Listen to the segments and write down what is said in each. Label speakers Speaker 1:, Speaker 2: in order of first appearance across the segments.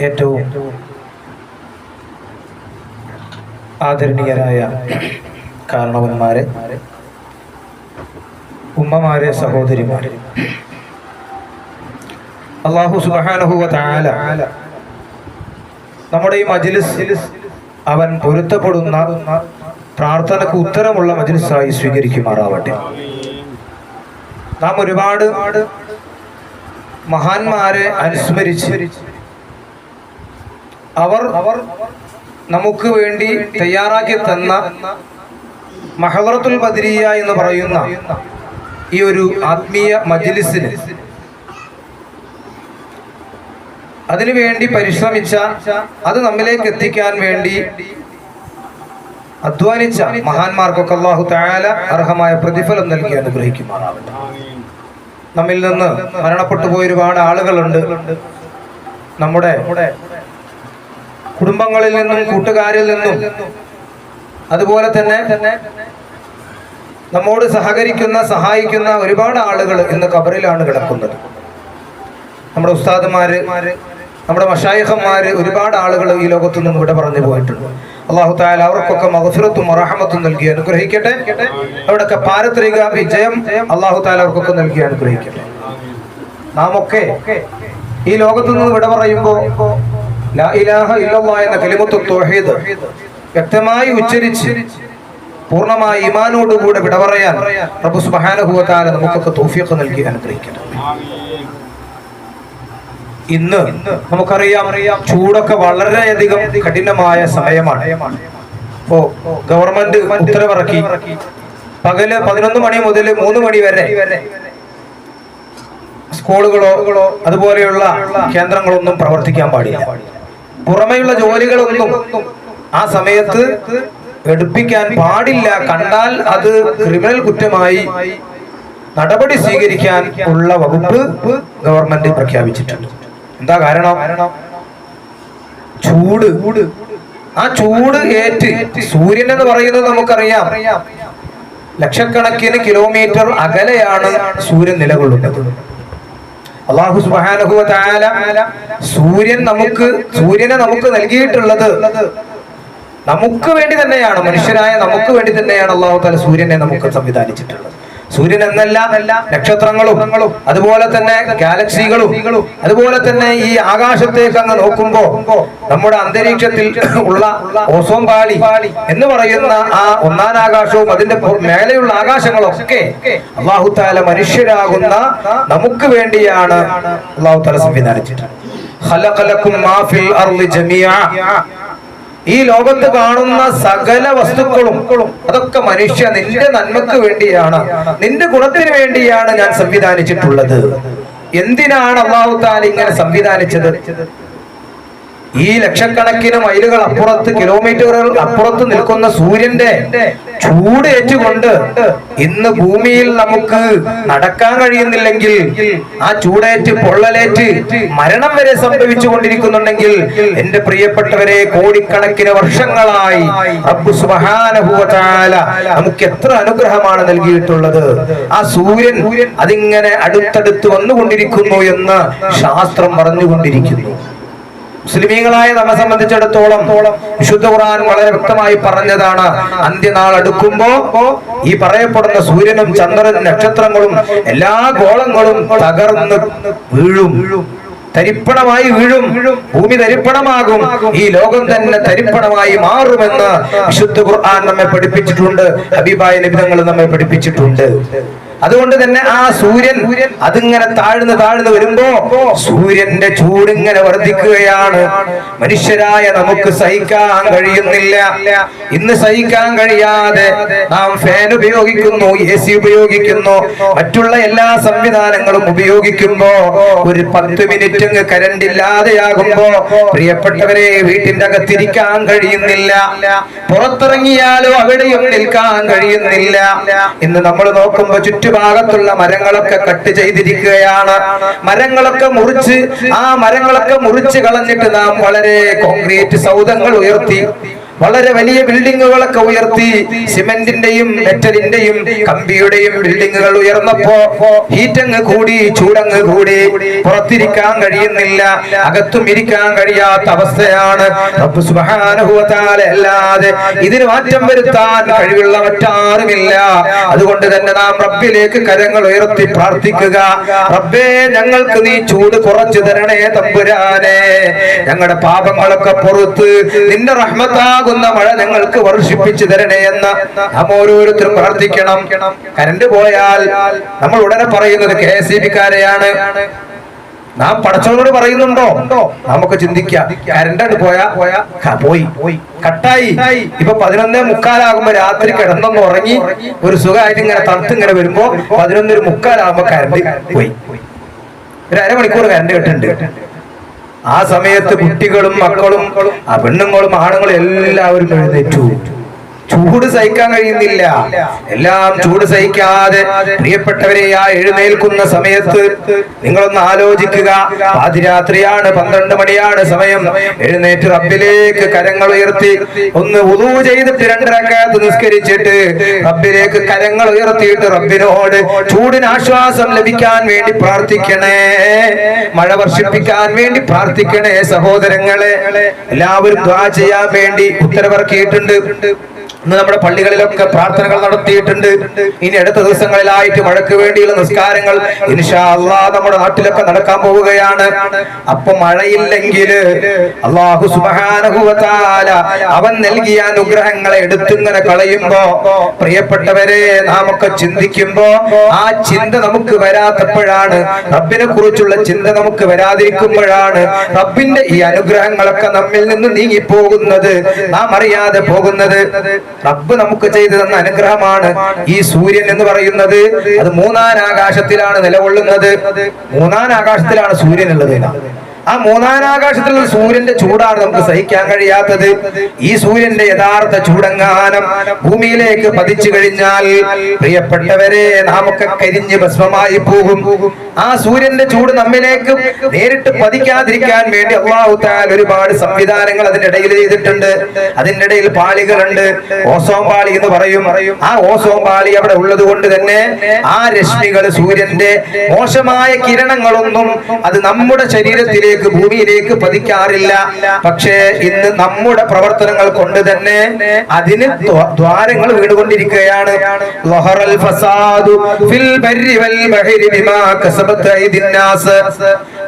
Speaker 1: ഏറ്റവും ആദരണീയരായ കാരണവന്മാരെ ഉമ്മമാരെ സഹോദരിമാരെ. അള്ളാഹു സുബാനഹുവ നമ്മുടെ ഈ മജിലിസ് അവൻ പൊരുത്തപ്പെടുന്ന പ്രാർത്ഥനക്ക് ഉത്തരമുള്ള മജിലിസായി സ്വീകരിക്കുമാറാവട്ടെ. നാം ഒരുപാട് മഹാന്മാരെ അനുസ്മരിച്ച് അവർ അവർ നമുക്ക് വേണ്ടി തയ്യാറാക്കി തന്ന മഹവറത്തുൽ ബദരിയ എന്ന് പറയുന്ന ഈ ഒരു ആത്മീയ മജ്ലിസിന് അതിനുവേണ്ടി പരിശ്രമിച്ച അത് നമ്മിലേക്ക് എത്തിക്കാൻ വേണ്ടി അധ്വാനിച്ച മഹാന്മാർക്കൊക്കെ അള്ളാഹു താല അർഹമായ പ്രതിഫലം നൽകി അനുഗ്രഹിക്കുമാറാവട്ടെ. നമ്മിൽ നിന്ന് മരണപ്പെട്ടു പോയ ഒരുപാട് ആളുകളുണ്ട്. നമ്മുടെ കുടുംബങ്ങളിൽ നിന്നും കൂട്ടുകാരിൽ നിന്നും. അതുപോലെ തന്നെ നമ്മോട് സഹകരിക്കുന്ന സഹായിക്കുന്ന ഒരുപാട് ആളുകൾ ഇന്ന് കബറിലാണ് കിടക്കുന്നത്. നമ്മുടെ ഉസ്താദുമാര് നമ്മുടെ മഷായിഹന്മാര് ഒരുപാട് ആളുകൾ ഈ ലോകത്തു നിന്നും ഇവിടെ പറഞ്ഞു പോയിട്ടുണ്ട്. അള്ളാഹു താല അവർക്കൊക്കെ മഹസുരത്തും അറഹമത്തും നൽകി അനുഗ്രഹിക്കട്ടെ. അവിടെയൊക്കെ പാരത്രിക വിജയം അള്ളാഹു താല അവർക്കൊക്കെ നൽകി അനുഗ്രഹിക്കട്ടെ. നാം ഒക്കെ ഈ ലോകത്തു നിന്ന് വിട പറയുമ്പോ ലാ ഇലാഹ എന്ന കലിമത്തു തൗഹീദ് വ്യക്തമായി ഉച്ചരിച്ച് പൂർണമായ ഇമാനോടുകൂടെ വിട പറയാൻ റബ്ബു സുബ്ഹാനഹു നമുക്കൊക്കെ തൗഫീഖ് നൽകി അനുഗ്രഹിക്കട്ടെ. ഇന്ന് നമുക്കറിയാം ചൂടൊക്കെ വളരെയധികം കഠിനമായ സമയമാണ്. ഓ ഗവൺമെന്റ് ഉത്തരവിറക്കി. പകൽ പതിനൊന്ന് മണി മുതൽ മൂന്ന് മണി വരെ സ്കൂളുകളോ അതുപോലെയുള്ള കേന്ദ്രങ്ങളൊന്നും പ്രവർത്തിക്കാൻ പാടില്ല. പുറമെയുള്ള ജോലികളൊന്നും ആ സമയത്ത് എടുപ്പിക്കാൻ പാടില്ല. കണ്ടാൽ അത് ക്രിമിനൽ കുറ്റമായി നടപടി സ്വീകരിക്കാൻ ഉള്ള വകുപ്പ് ഗവൺമെന്റ് പ്രഖ്യാപിച്ചിട്ടുണ്ട്. എന്താ കാരണം? ചൂട്. ആ ചൂട് ഏറ്റ് സൂര്യൻ എന്ന് പറയുന്നത് നമുക്കറിയാം. ലക്ഷക്കണക്കിന് കിലോമീറ്റർ അകലെയാണ് സൂര്യൻ നിലകൊള്ളുന്നത്. അള്ളാഹു തആല സൂര്യൻ നമുക്ക് സൂര്യനെ നമുക്ക് നൽകിയിട്ടുള്ളത് നമുക്ക് വേണ്ടി തന്നെയാണ് മനുഷ്യരായ നമുക്ക് വേണ്ടി തന്നെയാണ് അള്ളാഹു താല സൂര്യനെ നമുക്ക് സംവിധാനിച്ചിട്ടുള്ളത്. സൂര്യൻ എന്നല്ല നക്ഷത്രങ്ങളും. അതുപോലെ തന്നെ ഗാലക്സികളും. അതുപോലെ തന്നെ ഈ ആകാശത്തേക്ക് അങ്ങ് നോക്കുമ്പോ നമ്മുടെ അന്തരീക്ഷത്തിൽ ഉള്ള ഓസോം പാളി എന്ന് പറയുന്ന ആ ഒന്നാം ആകാശവും അതിന്റെ മേലെയുള്ള ആകാശങ്ങളൊക്കെ അള്ളാഹുത്താല മനുഷ്യരാകുന്ന നമുക്ക് വേണ്ടിയാണ് അള്ളാഹുത്താല സംവിധാനിച്ചിട്ടുള്ളത്. ഈ ലോകത്ത് കാണുന്ന സകല വസ്തുക്കളും അതൊക്കെ മനുഷ്യ നിന്റെ നന്മക്ക് വേണ്ടിയാണ്. നിന്റെ ഗുണത്തിന് വേണ്ടിയാണ് ഞാൻ സംവിധാനിച്ചിട്ടുള്ളത്. എന്തിനാണ് അള്ളാഹു താല ഇങ്ങനെ സംവിധാനിച്ചത്? ഈ ലക്ഷക്കണക്കിന് മൈലുകൾ അപ്പുറത്ത് കിലോമീറ്ററുകൾ അപ്പുറത്ത് നിൽക്കുന്ന സൂര്യന്റെ ചൂട് ഏറ്റുകൊണ്ട് ഇന്ന് ഭൂമിയിൽ നമുക്ക് നടക്കാൻ കഴിയുന്നില്ലെങ്കിൽ ആ ചൂടേറ്റ് പൊള്ളലേറ്റ് മരണം വരെ സംഭവിച്ചു കൊണ്ടിരിക്കുന്നുണ്ടെങ്കിൽ എന്റെ പ്രിയപ്പെട്ടവരെ കോടിക്കണക്കിന് വർഷങ്ങളായി അബ്ബു വ നമുക്ക് എത്ര അനുഗ്രഹമാണ് നൽകിയിട്ടുള്ളത്. ആ സൂര്യൻ അതിങ്ങനെ അടുത്തടുത്ത് വന്നുകൊണ്ടിരിക്കുന്നു എന്ന് ശാസ്ത്രം പറഞ്ഞുകൊണ്ടിരിക്കുന്നു. മുസ്ലിമീങ്ങളായ നമ്മെ സംബന്ധിച്ചിടത്തോളം വിശുദ്ധ ഖുർആൻ വളരെ വ്യക്തമായി പറഞ്ഞതാണ്. അന്ത്യനാൾ അടുക്കുമ്പോ ഈ പറയപ്പെടുന്ന സൂര്യനും ചന്ദ്രനും നക്ഷത്രങ്ങളും എല്ലാ ഗോളങ്ങളും തകർന്ന് വീഴും. തരിപ്പണമായി വീഴും. ഭൂമി തരിപ്പണമാകും. ഈ ലോകം തന്നെ തരിപ്പണമായി മാറുമെന്ന് വിശുദ്ധ ഖുർആൻ നമ്മെ പഠിപ്പിച്ചിട്ടുണ്ട്. ഹബീബായ നിബിധങ്ങൾ നമ്മെ പഠിപ്പിച്ചിട്ടുണ്ട്. അതുകൊണ്ട് തന്നെ ആ സൂര്യൻ അതിങ്ങനെ താഴ്ന്ന് താഴ്ന്ന് വരുമ്പോ സൂര്യന്റെ ചൂട് ഇങ്ങനെ വർദ്ധിക്കുകയാണ്. മനുഷ്യരായ നമുക്ക് സഹിക്കാൻ കഴിയുന്നില്ല. ഇന്ന് സഹിക്കാൻ കഴിയാതെ നാം ഫാൻ ഉപയോഗിക്കുന്നു എ സി ഉപയോഗിക്കുന്നു. മറ്റുള്ള എല്ലാ സംവിധാനങ്ങളും ഉപയോഗിക്കുമ്പോ ഒരു പത്ത് മിനിറ്റ് അങ്ങ് കരണ്ട് ഇല്ലാതെയാകുമ്പോ പ്രിയപ്പെട്ടവരെ വീട്ടിന്റെ അകത്തിരിക്കാൻ കഴിയുന്നില്ല. പുറത്തിറങ്ങിയാലോ അവിടെയും നിൽക്കാൻ കഴിയുന്നില്ല. ഇന്ന് നമ്മൾ നോക്കുമ്പോ ചുറ്റുഭാഗത്തുള്ള മരങ്ങളൊക്കെ കട്ട് ചെയ്തിരിക്കുകയാണ്. മരങ്ങളൊക്കെ മുറിച്ച് ആ മരങ്ങളൊക്കെ മുറിച്ച് കളഞ്ഞിട്ട് നാം വളരെ കോൺക്രീറ്റ് സൗധങ്ങൾ ഉയർത്തി. വളരെ വലിയ ബിൽഡിങ്ങുകളൊക്കെ ഉയർത്തി സിമെന്റിന്റെയും മെറ്റലിന്റെയും കമ്പിയുടെയും ബിൽഡിങ്ങുകൾ ഉയർന്നപ്പോ ഹീറ്റങ്ങ് കൂടി ചൂടങ്ങ് കൂടി പുറത്തിരിക്കാൻ കഴിയുന്നില്ല. അകത്തും ഇരിക്കാൻ കഴിയാത്ത അവസ്ഥയാണ്. അല്ലാതെ ഇതിന് മാറ്റം വരുത്താൻ കഴിവുള്ള മറ്റാരുമില്ല. അതുകൊണ്ട് തന്നെ നാം റബ്ബിലേക്ക് കരങ്ങൾ ഉയർത്തി പ്രാർത്ഥിക്കുക. റബ്ബേ ഞങ്ങൾക്ക് നീ ചൂട് കുറച്ചു തരണേ തമ്പുരാനെ. ഞങ്ങളുടെ പാപങ്ങളൊക്കെ പുറത്ത് നിന്റെ റഹ്മത്താകുന്ന മഴ ഞങ്ങൾക്ക് വർഷിപ്പിച്ചു തരണേ എന്ന് നാം ഓരോരുത്തരും പ്രാർത്ഥിക്കണം. കരണ്ട് പോയാൽ നമ്മൾ ഉടനെ പറയുന്നത് കെ എസ് ഇ ബിക്കാരെയാണ്. നാം പടച്ചവനോട് പറയുന്നുണ്ടോ? നമുക്ക് ചിന്തിക്കാം. കരണ്ടാണ് പോയാ പോയാ പോയി. പോയി. കട്ടായി. ഇപ്പൊ പതിനൊന്നേ മുക്കാലാകുമ്പോ രാത്രി കിടന്നൊന്ന് ഉറങ്ങി ഒരു സുഖമായിട്ട് ഇങ്ങനെ തണുത്ത് ഇങ്ങനെ വരുമ്പോ പതിനൊന്നൊരു മുക്കാലാകുമ്പോ കരണ്ട് പോയി. ഒരു അരമണിക്കൂർ കരണ്ട് കെട്ടുണ്ട് ആ സമയത്ത് കുട്ടികളും മക്കളും പെണ്ണുങ്ങളും ആണുങ്ങളും എല്ലാവരും എഴുന്നേറ്റു. ചൂട് സഹിക്കാൻ കഴിയുന്നില്ല. എല്ലാം ചൂട് സഹിക്കാതെ പ്രിയപ്പെട്ടവരെ ആ എഴുന്നേൽക്കുന്ന സമയത്ത് നിങ്ങളൊന്ന് ആലോചിക്കുക. പാതിരാത്രിയാണ് പന്ത്രണ്ട് മണിയാണ് സമയം. എഴുന്നേറ്റ് റബ്ബിലേക്ക് കരങ്ങൾ ഉയർത്തി ഒന്ന് ഉദു ചെയ്തിട്ട് രണ്ടരക്കാലത്ത് നിസ്കരിച്ചിട്ട് റബ്ബിലേക്ക് കരങ്ങൾ ഉയർത്തിയിട്ട് റബ്ബിനോട് ചൂടിന് ആശ്വാസം ലഭിക്കാൻ വേണ്ടി പ്രാർത്ഥിക്കണേ. മഴ വർഷിപ്പിക്കാൻ വേണ്ടി പ്രാർത്ഥിക്കണേ സഹോദരങ്ങളെ. എല്ലാവരും ദ്വാ ചെയ്യാൻ വേണ്ടി ഉത്തരവിറക്കിയിട്ടുണ്ട്. ഇന്ന് നമ്മുടെ പള്ളികളിലൊക്കെ പ്രാർത്ഥനകൾ നടത്തിയിട്ടുണ്ട്. ഇനി അടുത്ത ദിവസങ്ങളിലായിട്ട് മഴയ്ക്ക് വേണ്ടിയുള്ള നിസ്കാരങ്ങൾ ഇൻഷാല്ലാ നമ്മുടെ നാട്ടിലൊക്കെ നടക്കാൻ പോവുകയാണ്. അപ്പൊ മഴയില്ലെങ്കിൽ അള്ളാഹു സുബാനുഭവത്താല അവൻ നൽകിയ അനുഗ്രഹങ്ങളെ എടുത്തിങ്ങനെ കളയുമ്പോ പ്രിയപ്പെട്ടവരെ നാം ഒക്കെ ചിന്തിക്കുമ്പോ ആ ചിന്ത നമുക്ക് വരാത്തപ്പോഴാണ് റബ്ബിനെ കുറിച്ചുള്ള ചിന്ത നമുക്ക് വരാതിരിക്കുമ്പോഴാണ് റബ്ബിന്റെ ഈ അനുഗ്രഹങ്ങളൊക്കെ നമ്മിൽ നിന്ന് നീങ്ങിപ്പോകുന്നത് നാം അറിയാതെ പോകുന്നത്. റബ്ബ് നമുക്ക് ചെയ്തു തന്ന അനുഗ്രഹമാണ് ഈ സൂര്യൻ എന്ന് പറയുന്നത്. അത് മൂന്നാൻ ആകാശത്തിലാണ് നിലകൊള്ളുന്നത്. മൂന്നാൻ ആകാശത്തിലാണ് സൂര്യൻ ഉള്ളത് ആ മൂന്നാം ആകാശത്തിലുള്ള സൂര്യന്റെ ചൂടാണ് നമുക്ക് സഹിക്കാൻ കഴിയാത്തത്. ഈ സൂര്യന്റെ യഥാർത്ഥ ചൂടങ്ങാനം ഭൂമിയിലേക്ക് പതിച്ചു കഴിഞ്ഞാൽ പ്രിയപ്പെട്ടവരെ നാമൊക്കെ കരിഞ്ഞ് ഭസ്മമായി പോകും. ആ സൂര്യന്റെ ചൂട് നമ്മിലേക്ക് നേരിട്ട് പതിക്കാതിരിക്കാൻ വേണ്ടി അള്ളാഹുത്താൽ ഒരുപാട് സംവിധാനങ്ങൾ അതിന്റെ ഇടയിൽ ചെയ്തിട്ടുണ്ട്. അതിന്റെ ഇടയിൽ പാളികളുണ്ട്. ഓസോം പാളി എന്ന് പറയും. ആ ഓസോം പാളി അവിടെ ഉള്ളത് കൊണ്ട് തന്നെ ആ രശ്മികൾ സൂര്യന്റെ മോശമായ കിരണങ്ങളൊന്നും അത് നമ്മുടെ ശരീരത്തിലേക്ക് ഭൂമിയിലേക്ക് പതിക്കാറില്ല. പക്ഷേ ഇന്ന് നമ്മുടെ പ്രവർത്തനങ്ങൾ കൊണ്ട് തന്നെ അതിന് ദ്വാരങ്ങൾ വീണുകൊണ്ടിരിക്കുകയാണ്.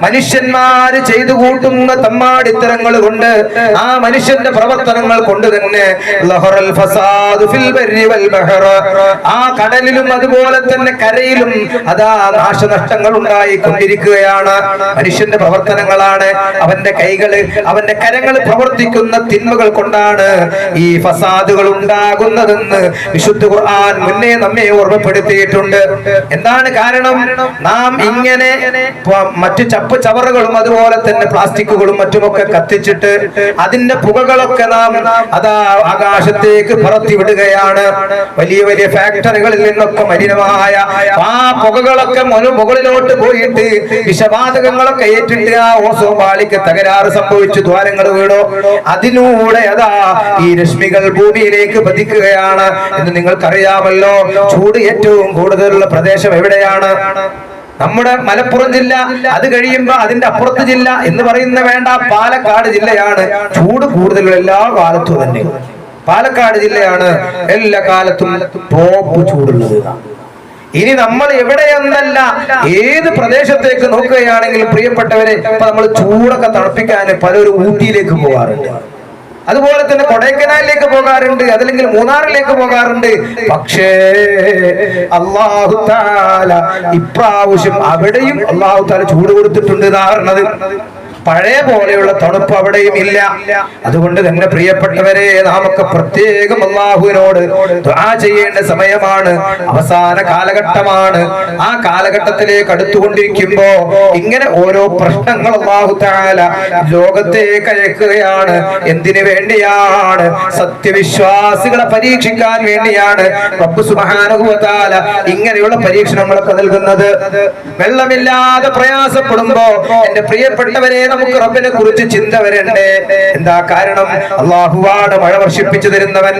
Speaker 1: മനുഷ്യന്മാര് ചെയ്തു കൂട്ടുന്ന തമ്മാടിത്തരങ്ങൾ കൊണ്ട് ആ മനുഷ്യന്റെ പ്രവർത്തനങ്ങൾ കൊണ്ട് തന്നെ. ആ കടലിലും അതുപോലെ തന്നെ കരയിലും അതാ നാശനഷ്ടങ്ങൾ ഉണ്ടായിക്കൊണ്ടിരിക്കുകയാണ്. മനുഷ്യന്റെ പ്രവർത്തനങ്ങളാണ് അവന്റെ കൈകൾ അവന്റെ കരങ്ങൾ പ്രവർത്തിക്കുന്ന തിന്മകൾ കൊണ്ടാണ് ഈ ഫസാദുകൾ ഉണ്ടാകുന്നതെന്ന് വിശുദ്ധ ഖുർആൻ മുന്നേ നമ്മെ ഓർമ്മപ്പെടുത്തിയിട്ടുണ്ട്. എന്താണ് കാരണം? നാം ഇങ്ങനെ മറ്റു ചപ്പ് ചവറുകളും അതുപോലെ തന്നെ പ്ലാസ്റ്റിക്കുകളും മറ്റുമൊക്കെ കത്തിച്ചിട്ട് അതിന്റെ പുകകളൊക്കെ നാം അതാ ആകാശത്തേക്ക് പറത്തി വിടുകയാണ്. വലിയ വലിയ ഫാക്ടറികളിൽ നിന്നൊക്കെ മലിനമായ ആ പുകകളൊക്കെ മുകളിലോട്ട് പോയിട്ട് വിഷവാതകങ്ങളൊക്കെ ഏറ്റിട്ട് ആ ഓസോ പാളിക്ക് തകരാറ് സംഭവിച്ചു ദ്വാരങ്ങൾ വീണു. അതിലൂടെ അതാ ഈ രശ്മികൾ ഭൂമിയിലേക്ക് പതിക്കുകയാണ് എന്ന് നിങ്ങൾക്കറിയാമല്ലോ. ചൂട് ഏറ്റവും കൂടുതലുള്ള പ്രദേശം എവിടെയാണ്? നമ്മുടെ മലപ്പുറം ജില്ല അത് കഴിയുമ്പോ അതിന്റെ അപ്പുറത്ത് ജില്ല എന്ന് പറയുന്ന വേണ്ട പാലക്കാട് ജില്ലയാണ്. ചൂട് കൂടുതലുള്ള എല്ലാ കാലത്തും തന്നെ. പാലക്കാട് ജില്ലയാണ് എല്ലാ കാലത്തും ടോപ്പ് ചൂടുള്ളത്. ഇനി നമ്മൾ എവിടെയെന്നല്ല ഏത് പ്രദേശത്തേക്ക് നോക്കുകയാണെങ്കിൽ പ്രിയപ്പെട്ടവരെ ഇപ്പൊ നമ്മൾ ചൂടൊക്കെ തണുപ്പിക്കാൻ പലരും ഊട്ടിയിലേക്ക് പോകാറുണ്ട്. അതുപോലെ തന്നെ കൊടൈക്കനാലിലേക്ക് പോകാറുണ്ട് അതല്ലെങ്കിൽ മൂന്നാറിലേക്ക് പോകാറുണ്ട്. പക്ഷേ അള്ളാഹു താല ഇപ്രാവശ്യം അവിടെയും അള്ളാഹു താല ചൂട് കൊടുത്തിട്ടുണ്ട് എന്നാ പഴയ പോലെയുള്ള തണുപ്പ് അവിടെയും ഇല്ല. അതുകൊണ്ട് തന്നെ പ്രിയപ്പെട്ടവരെ നാമൊക്കെ പ്രത്യേകം അള്ളാഹുവിനോട് ചെയ്യേണ്ട സമയമാണ്. അവസാന കാലഘട്ടമാണ്. ആ കാലഘട്ടത്തിലേക്ക് അടുത്തുകൊണ്ടിരിക്കുമ്പോ ഇങ്ങനെ ഓരോ പ്രശ്നങ്ങൾ അള്ളാഹു താല ലോകത്തേക്ക് അയക്കുകയാണ്. എന്തിനു വേണ്ടിയാണ്? സത്യവിശ്വാസികളെ പരീക്ഷിക്കാൻ വേണ്ടിയാണ് റബ്ബ് തആല ഇങ്ങനെയുള്ള പരീക്ഷണങ്ങളൊക്കെ നൽകുന്നത്. വെള്ളമില്ലാതെ പ്രയാസപ്പെടുമ്പോ എന്റെ പ്രിയപ്പെട്ടവരെ നമുക്ക് റബ്ബിനെ കുറിച്ച് ചിന്ത വരണ്ടേ? എന്താ കാരണം? അള്ളാഹുവാണ് മഴ വർഷിപ്പിച്ചു തരുന്നവൻ.